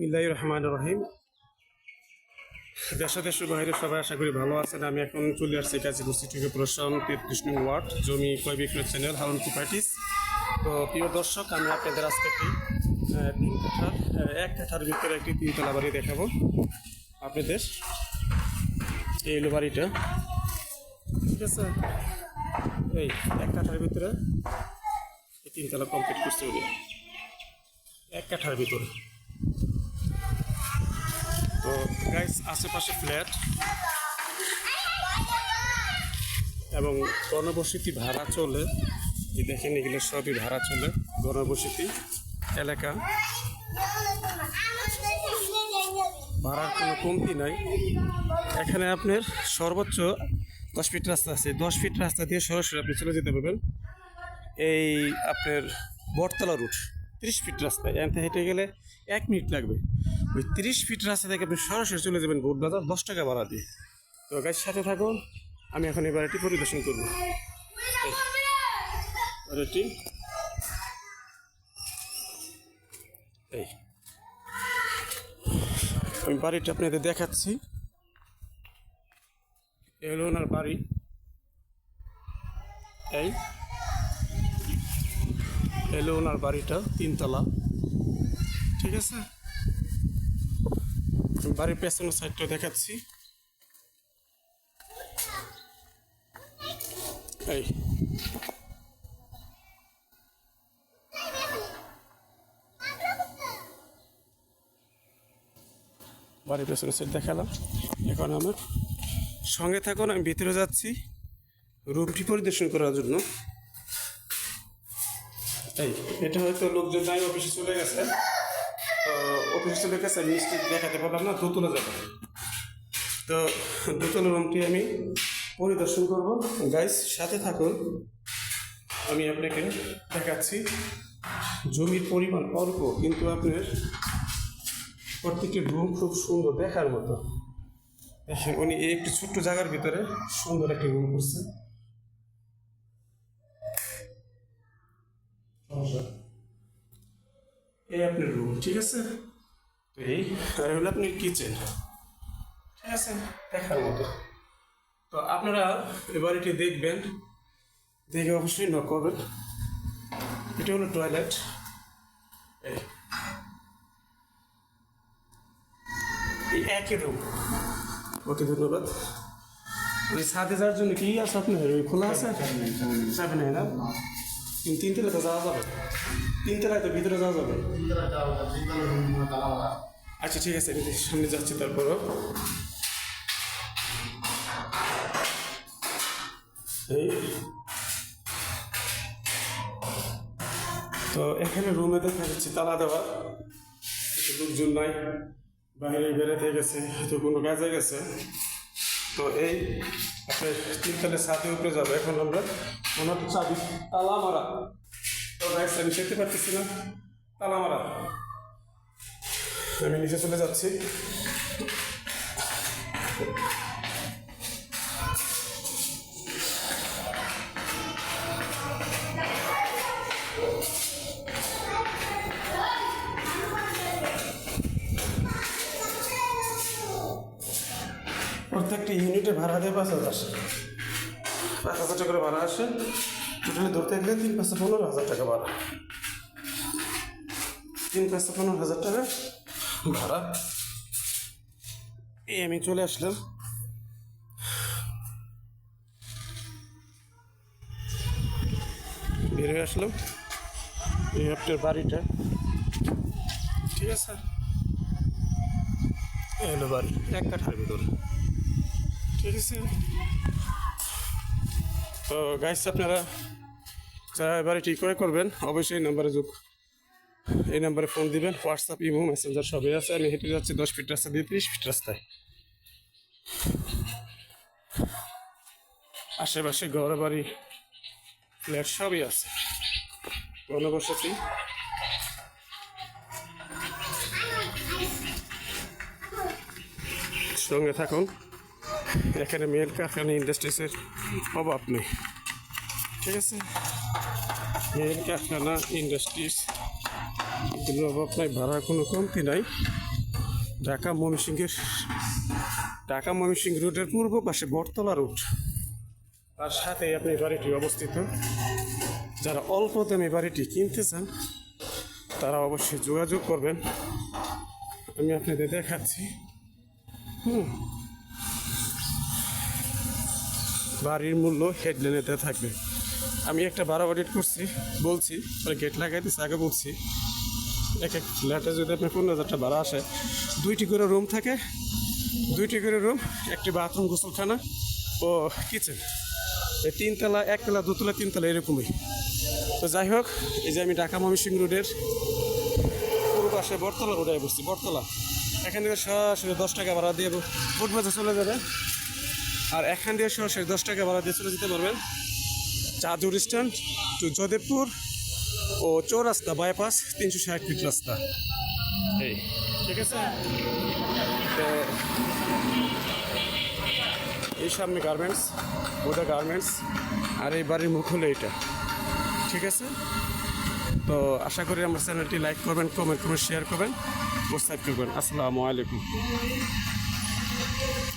বিল্লাহ রহমান রহিম। দেশ দেশের বাইরে সবাই আশা করি ভালো আছেন। আমি এখন চলে আসছি বস্তি থেকে প্রশাসন তেত্রিশ ওয়ার্ড, জমি ক্রয় বিক্রয় চ্যানেল হারুন কুপাইটিস। তো প্রিয় দর্শক, আমি আপনাদের আজকে একটি তিন কাঠার এক কাঠার ভিতরে একটি তিনতলা বাড়ি দেখাবো আপনাদের। এই বাড়িটা। ঠিক আছে? এই এক কাঠার ভিতরে এই তিনতলা কমপ্লিট হবে এক কাঠার ভিতরে। তো গাইস আশেপাশে ফ্ল্যাট এবং গণবসতি ভাড়া চলে। এই দেখেন এগুলো সবই ভাড়া চলে গণবসতি এলাকা। ভাড়ার কোনো কমতি নাই। এখানে আপনার সর্বোচ্চ দশ ফিট রাস্তা আছে। দশ ফিট রাস্তা দিয়ে সরাসরি আপনি চলে যেতে পারবেন। এই আপনার বটতলা রুট তিরিশ ফিট রাস্তা এখান হেঁটে গেলে এক মিনিট লাগবে। ওই তিরিশ ফিট রাস্তা থেকে আপনি সরাসরি চলে যাবেন বোট বাজার, দশ টাকা ভাড়া দিয়ে। তো গাছ সাথে থাকুন, আমি এখন এই বাড়িটি পরিদর্শন করব। বাড়িটি এই, আমি বাড়িটা আপনাদের দেখাচ্ছি। এই হলো ওনার বাড়ি। এই এলো ওনার বাড়িটা তিনতলা। ঠিক আছে? বাড়ির পেছনের সাইডটা দেখাচ্ছি। এই। বাড়ির পেছনের সাইড দেখালাম। এখন আমার সঙ্গে থাকুন, আমি ভিতরে যাচ্ছি। রুমটি পরিদর্শন করার জন্য। এই, এটা হয়তো লোকজন নাই, অফিসে চলে গেছে। তো অফিসে চলে গেছে মিষ্টি দেখাতে পারলাম না, দোতলা যাবে। তো দোতলা রুমটি আমি পরিদর্শন করব। গাইস সাথে থাকুন। আমি আপনাকে দেখাচ্ছি। জমির পরিমাণ অল্প, কিন্তু আপনার প্রত্যেকটি রুম খুব সুন্দর দেখার মতো। উনি একটি ছোট্ট জায়গার ভিতরে সুন্দর একটি রুম করছে। সমস্যা? এই আপনার রুম ঠিক আছে? তো এই? আর হলো আপনার কিচেন ঠিক আছে দেখার মতো। তো আপনারা এই বাড়িটি দেখবেন দেখে অবশ্যই নক করবেন। এটা হলো টয়লেট এই। এই একই রুম ওকে ধন্যবাদ। ওই ছাদে যাওয়ার জন্য কি আছে আপনার? খোলা আছে? যাবে না না? তিন তলায় তো যাওয়া যাবে? তিন তলায় তো ভিতরে যাওয়া যাবে? আচ্ছা ঠিক আছে সামনে যাচ্ছি তারপরও। তো এখানে রুমে দেখা যাচ্ছে তালা দেওয়া। লোকজন নাই বাইরে বেড়াতে গেছে হয়তো কোনো কাজে গেছে। তো এই আপনার তিনতলে ছাদের উপরে যাব। এখন আমরা ওনার চাবি তালা মারা। তো গাইস আমি খেতে পারতেছি না, তালা মারা। আমি নিচে চলে যাচ্ছি। প্রত্যেকটি ইউনিটে ভাড়া দেয় পাঁচ হাজার পাঁচ হাজার টাকা করে ভাড়া আসে টোটালি ধরতে গেলে তিন পাঁচশো পনেরো হাজার টাকা ভাড়া। তিন পাঁচশো পনেরো হাজার টাকা ভাড়া। এই আমি চলে আসলাম। বেরিয়ে আসলাম। এই আপনার বাড়িটা। ঠিক আছে। এই হলো বাড়ি। এক কাঠার ভিতরে। ঠিক তো গাইস আপনারা যারা ঠিক করে করবেন, অবশ্যই এই নাম্বারে যোগ এই নাম্বারে ফোন দিবেন হোয়াটসঅ্যাপ ইমো মেসেঞ্জার সবই আছে। আমি হেঁটে যাচ্ছি দশ ফিট রাস্তা দিয়ে ত্রিশ ফিট রাস্তায়। আশেপাশে ঘর বাড়ি ফ্ল্যাট সবই আছে। গণবসতি সঙ্গে থাকুন। এখানে মেল কারখানা ইন্ডাস্ট্রিজের অভাব নেই। ঠিক আছে? মেল কারখানা ইন্ডাস্ট্রিজ এগুলো অভাব নাই ভাড়ার কোনো কমতি নাই। ঢাকা ময়মনসিংহের, ঢাকা ময়মনসিংহ রোডের পূর্ব পাশে বটতলা রোড তার সাথে আপনি বাড়িটি অবস্থিত। যারা অল্প দামে বাড়িটি কিনতে চান, তারা অবশ্যই যোগাযোগ করবেন। আমি আপনাদের দেখাচ্ছি। হুম। বাড়ির মূল্য হেডলাইনে দেওয়া থাকবে। আমি একটা ভাড়া অডিট করছি, বলছি গেট লাগাই দিচ্ছি আগে বলছি, এক এক ফ্ল্যাটে যদি আপনার পনেরো হাজারটা ভাড়া আসে, দুইটি করে রুম থাকে, দুইটি করে রুম একটি বাথরুম গোসলখানা ও কিচেন এই তিনতলা, একতলা, দুতলা, তিনতলা এরকমই। তো যাই হোক, এই যে আমি ঢাকা ময়মনসিং রোডের পুরো পাশে বটতলা রোডে বসছি, বটতলা। এখান থেকে সরাসরি দশ টাকা ভাড়া দিয়ে ফুটবাজে চলে যাবে। আর এখান দিয়ে সরাসরি দশ টাকা ভাড়া দিয়ে চলে যেতে পারবেন। চাঁদুর স্ট্যান্ড টু যদেবপুর ও চৌরাস্তা বাইপাস তিনশো ষাট ফিট রাস্তা। এই। ঠিক আছে? তো এই সামনে গার্মেন্টস ওটা গার্মেন্টস আর এই বাড়ির মুখ হলো এটা ঠিক আছে? তো আশা করি আমার চ্যানেলটি লাইক করবেন কমেন্ট করবেন শেয়ার করবেন সাবস্ক্রাইব করবেন। আসসালামু আলাইকুম।